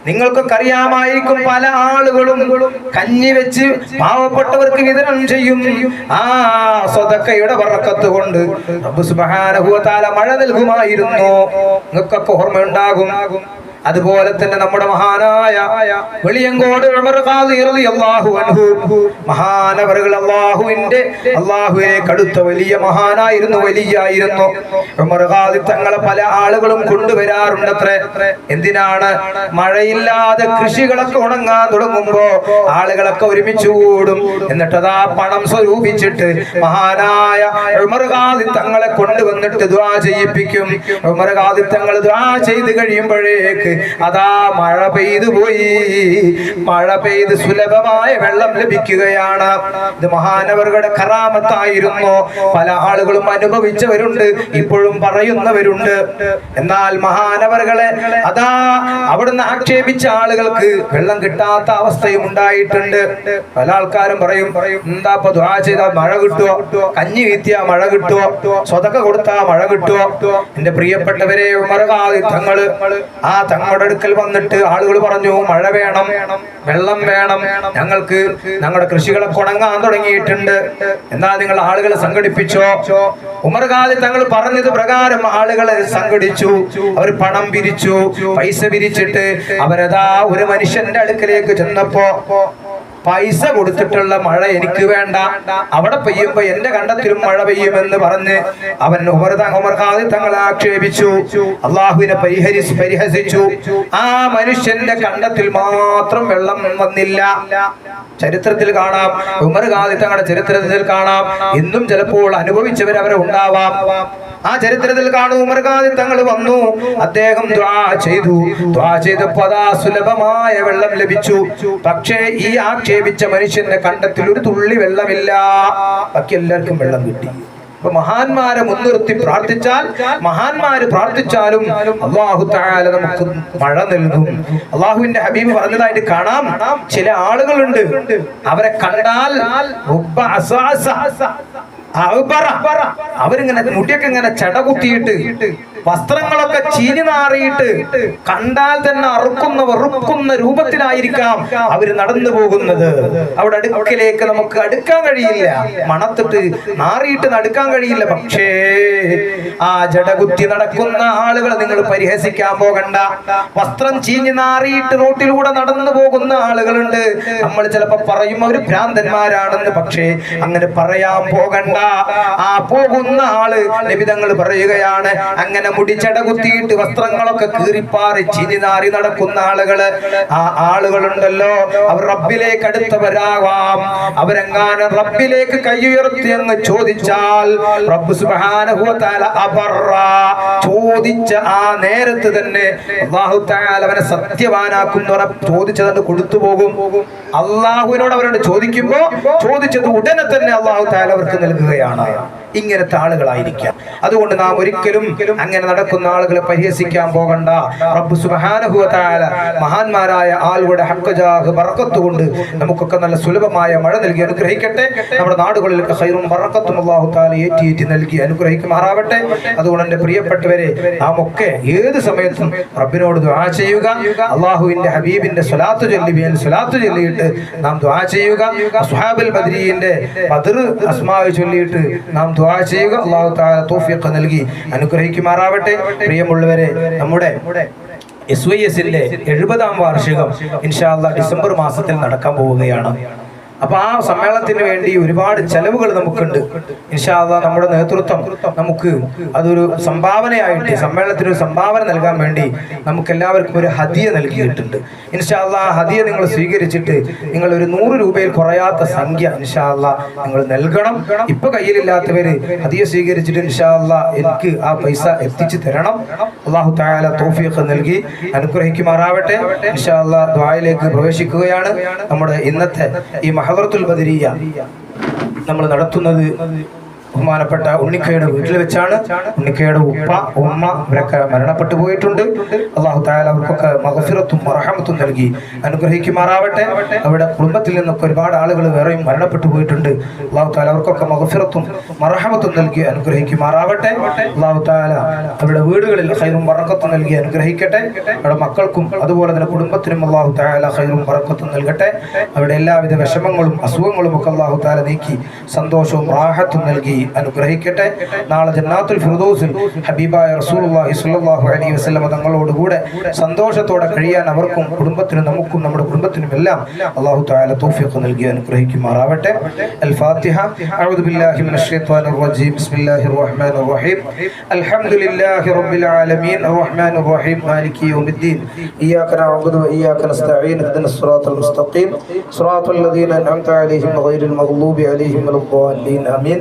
Speaker 1: നിങ്ങൾക്കൊക്കെ അറിയാമായിരിക്കും പല ആളുകളും കഞ്ഞി വെച്ച് പാവപ്പെട്ടവർക്ക് വിതരണം ചെയ്യും. ആ സ്വതക്കയുടെ വറക്കത്ത് കൊണ്ട് മഴ നൽകുമായിരുന്നു. നിങ്ങൾക്കൊക്കെ ഓർമ്മയുണ്ടാകും. അതുപോലെ തന്നെ നമ്മുടെ മഹാനായ വെളിയങ്കോട് അൻഹു. മഹാനവറുകൾ അള്ളാഹുവിന്റെ അള്ളാഹുവിനെ കടുത്ത വലിയ മഹാനായിരുന്നു വലിയായിരുന്നു. ഉമർ ഖാദി തങ്ങളെ പല ആളുകളും കൊണ്ടുവരാറുണ്ടത്രേ. എന്തിനാണ്? മഴയില്ലാതെ കൃഷികളൊക്കെ ഉണങ്ങാൻ തുടങ്ങുമ്പോ ആളുകളൊക്കെ ഒരുമിച്ച് കൂടും. എന്നിട്ട് അതാ പണം സ്വരൂപിച്ചിട്ട് മഹാനായ ഉമർ ഖാദി തങ്ങളെ കൊണ്ടുവന്നിട്ട് ദ്വാ ചെയ്യിപ്പിക്കും. ഉമർ ഖാദി തങ്ങൾ ദ്വാ ചെയ്ത് കഴിയുമ്പോഴേക്ക് അതാ മഴ പെയ്തു പോയി. മഴ പെയ്ത് സുലഭമായ വെള്ളം ലഭിക്കുകയാണ്. ഇത് മഹാനവരുടെ കറാമത്തായിരുന്നു. പല ആളുകളും അനുഭവിച്ചവരുണ്ട് ഇപ്പോഴും പറയുന്നവരുണ്ട്. എന്നാൽ മഹാനവറുകളെ അതാ അവിടുന്ന് ആക്ഷേപിച്ച ആളുകൾക്ക് വെള്ളം കിട്ടാത്ത അവസ്ഥയും ഉണ്ടായിട്ടുണ്ട്. പല ആൾക്കാരും പറയും എന്താ ഇപ്പൊ ദ്വാ ചെയ്താൽ മഴ കിട്ടുമോ കഞ്ഞി വീത്തിയാ മഴ കിട്ടുമോ സ്വതക്ക കൊടുത്താ മഴ കിട്ടുമോ എന്റെ പ്രിയപ്പെട്ടവരെ ഉമറകാതി തങ്ങൾ ആ തങ്ങളുടെ അടുക്കൽ വന്നിട്ട് ആളുകൾ പറഞ്ഞു മഴ വേണം വെള്ളം വേണം ഞങ്ങൾക്ക് ഞങ്ങളുടെ കൃഷികളെ ഉണങ്ങാൻ തുടങ്ങിയിട്ടുണ്ട്. എന്നാൽ നിങ്ങൾ ആളുകളെ സംഘടിപ്പിച്ചോ? ഉമർകാലി തങ്ങൾ പറഞ്ഞത് പ്രകാരം ആളുകളെ സംഘടിച്ചു. അവർ പണം പിരിച്ചു പൈസ പിരിച്ചിട്ട് അവരതാ ഒരു മനുഷ്യന്റെ അടുക്കലേക്ക് ചെന്നപ്പോ പൈസ കൊടുത്തിട്ടുള്ള മഴ എനിക്ക് വേണ്ട. അവിടെ പെയ്യുമ്പോ എന്റെ കണ്ടത്തിലും മഴ പെയ്യുമെന്ന് പറഞ്ഞ് അവൻ ഉമർ ഖാദി തങ്ങളെ ആക്ഷേപിച്ചു. അള്ളാഹുവിനെ പരിഹരിച്ച് പരിഹസിച്ചു. ആ മനുഷ്യന്റെ കണ്ടത്തിൽ മാത്രം വെള്ളം വന്നില്ല. ചരിത്രത്തിൽ കാണാം. ഉമർ ഖാദി തങ്ങളുടെ ചരിത്രത്തിൽ കാണാം. ഇന്നും ചിലപ്പോൾ അനുഭവിച്ചവരവരെ ഉണ്ടാവാം ആ ചരിത്രത്തിൽ കാണൂ മൃഗാദി തങ്ങൾ വന്നു. അദ്ദേഹം ചെയ്തു. സുലഭമായ വെള്ളം ലഭിച്ചു. പക്ഷേ ഈ ആക്ഷേപിച്ച മനുഷ്യന്റെ കണ്ടത്തിൽ ഒരു തുള്ളി വെള്ളമില്ല. ബാക്കി എല്ലാവർക്കും വെള്ളം കിട്ടി. അപ്പൊ മഹാന്മാരെ മുൻനിർത്തി പ്രാർത്ഥിച്ചാൽ മഹാന്മാര് പ്രാർത്ഥിച്ചാലും അള്ളാഹു താല നമുക്ക് മഴ നൽകും. അള്ളാഹുവിന്റെ ഹബീബ് പറഞ്ഞതായിട്ട് കാണാം. ചില ആളുകളുണ്ട്. അവരെ കണ്ടാൽ അവരിങ്ങനെ മുടിയൊക്കെ ഇങ്ങനെ ചെട കുത്തിയിട്ട് വസ്ത്രങ്ങളൊക്കെ ചീനി നാറിയിട്ട് കണ്ടാൽ തന്നെ അറുക്കുന്ന വെറുക്കുന്ന രൂപത്തിലായിരിക്കാം അവർ നടന്നു പോകുന്നത്. അവിടെ അടുക്കലേക്ക് നമുക്ക് അടുക്കാൻ കഴിയില്ല. മണത്തിട്ട് നാറിയിട്ട് നടക്കാൻ കഴിയില്ല. പക്ഷേ ആ ജടകുത്തി നടക്കുന്ന ആളുകളെ നിങ്ങൾ പരിഹസിക്കാൻ പോകണ്ട. വസ്ത്രം ചീഞ്ഞു നാറിയിട്ട് റോട്ടിലൂടെ നടന്നു പോകുന്ന ആളുകളുണ്ട്. നമ്മൾ ചിലപ്പോ പറയും അവർ ഭ്രാന്തന്മാരാണെന്ന്. പക്ഷേ അങ്ങനെ പറയാൻ പോകണ്ട. ആ പോകുന്ന ആൾ നിബിതങ്ങൾ പറയുകയാണ് അങ്ങനെ മുടിച്ചട കുത്തിയിട്ട് വസ്ത്രങ്ങളൊക്കെ കീറിപ്പാറി ചിരിനാറി നടക്കുന്ന ആളുകൾ. ആ ആളുകളുണ്ടല്ലോ. അവർ റബ്ബിലേക്ക് അടുത്തവരാവാം. അവരെങ്ങാനും റബ്ബിലേക്ക് കൈയുയർത്തി എന്ന് ചോദിച്ചാൽ റബ്ബ് അബറ ചോദിച്ച ആ നേരത്ത് തന്നെ തആല അവനെ സത്യവാനാക്കുന്നവരെ ചോദിച്ചത് കൊടുത്തു പോകും. അള്ളാഹുവിനോട് അവരോട് ചോദിക്കുമ്പോ ചോദിച്ചത് ഉടനെ തന്നെ അള്ളാഹു താലവർക്ക് നൽകുകയാണ്. ഇങ്ങനത്തെ ആളുകളായിരിക്കാം. അതുകൊണ്ട് നാം ഒരിക്കലും അങ്ങനെ നടക്കുന്ന ആളുകളെ പരിഹസിക്കാൻ പോകണ്ട. റബ്ബ് വ മഹാന്മാരായ ആളുകളുടെ ഹക്കജാഹ് വറക്കത്തുകൊണ്ട് നമുക്കൊക്കെ നല്ല സുലഭമായ മഴ നൽകി അനുഗ്രഹിക്കട്ടെ. നമ്മുടെ നാടുകളിലൊക്കെ ഹൈറും വറക്കത്തും അള്ളാഹു താല ഏറ്റി ഏറ്റി നൽകി അനുഗ്രഹിക്കുമാറാവട്ടെ. അതുകൊണ്ട് എന്റെ പ്രിയപ്പെട്ടവരെ നാം ഒക്കെ ഏത് സമയത്തും റബ്ബിനോട് ദ്വാ ചെയ്യുക. അള്ളാഹുവിന്റെ ഹബീബിന്റെ സ്വലാത്ത് ചൊല്ലി സ്വലാത്ത് ചൊല്ലിയിട്ട് നാം ദ്വാ ചെയ്യുക. സുഹാബിൽ ബദ്രീന്റെ ബദർ അസ്മാവ് ചൊല്ലിയിട്ട് നാം ദുആ ചെയ്യുക. അള്ളാഹു താല തൗഫീഖ് നൽകി. അനുഗ്രഹിക്കുമാറാവട്ടെ. പ്രിയമുള്ളവരെ നമ്മുടെ എസ് വൈ എസിന്റെ എഴുപതാം വാർഷികം ഇൻഷാല്ല ഡിസംബർ മാസത്തിൽ നടക്കാൻ പോവുകയാണ്. അപ്പൊ ആ സമ്മേളനത്തിന് വേണ്ടി ഒരുപാട് ചെലവുകൾ നമുക്കുണ്ട്. ഇൻഷാദ നമ്മുടെ നേതൃത്വം നമുക്ക് അതൊരു സംഭാവനയായിട്ട് സമ്മേളനത്തിന് ഒരു സംഭാവന നൽകാൻ വേണ്ടി നമുക്ക് എല്ലാവർക്കും ഒരു ഹദിയ നൽകിയിട്ടുണ്ട്. ഇൻഷാല്ല ആ ഹദിയ നിങ്ങൾ സ്വീകരിച്ചിട്ട് നിങ്ങൾ ഒരു നൂറ് രൂപയിൽ കുറയാത്ത സംഖ്യ ഇൻഷാല്ല നിങ്ങൾ നൽകണം. ഇപ്പൊ കയ്യിലില്ലാത്തവര് ഹദിയ സ്വീകരിച്ചിട്ട് ഇൻഷാല്ല എനിക്ക് ആ പൈസ എത്തിച്ചു തരണം. അള്ളാഹു തായാല തോഫിയൊക്കെ നൽകി അനുഗ്രഹിക്കുമാറാവട്ടെ. ഇൻഷാല്ല ദ്വായിലേക്ക് പ്രവേശിക്കുകയാണ്. നമ്മുടെ ഇന്നത്തെ ഈ മഹദറത്തുൽ ബദരിയ നമ്മൾ നടത്തുന്നത് ബഹുമാനപ്പെട്ട ഉണ്ണിക്കയുടെ വീട്ടിൽ വെച്ചാണ് ഉണ്ണിക്കയുടെ ഉപ്പ ഉമ്മ ഇവരൊക്കെ മരണപ്പെട്ടു പോയിട്ടുണ്ട്. അള്ളാഹു തായാല അവർക്കൊക്കെ മഹഫിറത്തും മറഹമത്തും നൽകി. അനുഗ്രഹിക്കുമാറാവട്ടെ. അവരുടെ കുടുംബത്തിൽ നിന്നൊക്കെ ഒരുപാട് ആളുകൾ വേറെയും മരണപ്പെട്ടു പോയിട്ടുണ്ട്. അള്ളാഹു താല അവർക്കൊക്കെ മഹഫിറത്തും മറഹമത്തും നൽകി അനുഗ്രഹിക്കുമാറാവട്ടെ. അള്ളാഹു താല അവരുടെ വീടുകളിൽ ഹൈറും വറക്കത്തും നൽകി അനുഗ്രഹിക്കട്ടെ. അവരുടെ മക്കൾക്കും അതുപോലെ തന്നെ കുടുംബത്തിനും അള്ളാഹു താല ഹൈറും വറക്കത്തും നൽകട്ടെ. അവരുടെ എല്ലാവിധ വിഷമങ്ങളും അസുഖങ്ങളും ഒക്കെ അള്ളാഹു താല നീക്കി സന്തോഷവും റാഹത്തും നൽകി. അനുഗ്രഹിക്കട്ടെ. നാളെ ജന്നാത്തുൽ ഫിർദൗസിൽ ഹബീബായ റസൂലുള്ളാഹി സ്വല്ലല്ലാഹു അലൈഹി വസല്ലം തങ്ങളോടുകൂടെ സന്തോഷത്തോടെ കഴിയാൻ അവർക്കും കുടുംബത്തിനും നമുക്കും നമ്മുടെ കുടുംബത്തിനും എല്ലാം അള്ളാഹു തആല തൗഫീഖ് നൽകി അനുഗ്രഹിക്കുമാറാവട്ടെ. അൽ ഫാത്തിഹ അഊദു ബില്ലാഹി മിനശ് ശൈത്വാനിർ റജീം. ബിസ്മില്ലാഹിർ റഹ്മാനിർ റഹീം. അൽഹംദുലില്ലാഹി റബ്ബിൽ ആലമീൻ. അർറഹ്മാനിർ റഹീം. മാലികി യൗമിദ്ദീൻ. ഇയ്യാക നഅബുദു വഇയ്യാക നസ്തഈൻ. ഇഹ്ദിനസ് സിറാത്തൽ മുസ്തഖീം. സിറാത്തൽ ലദീന അൻഅംത അലൈഹിം ഗൈറിൽ മഗ്ളൂബി അലൈഹിം വലദ്ദാലീൻ ആമീൻ.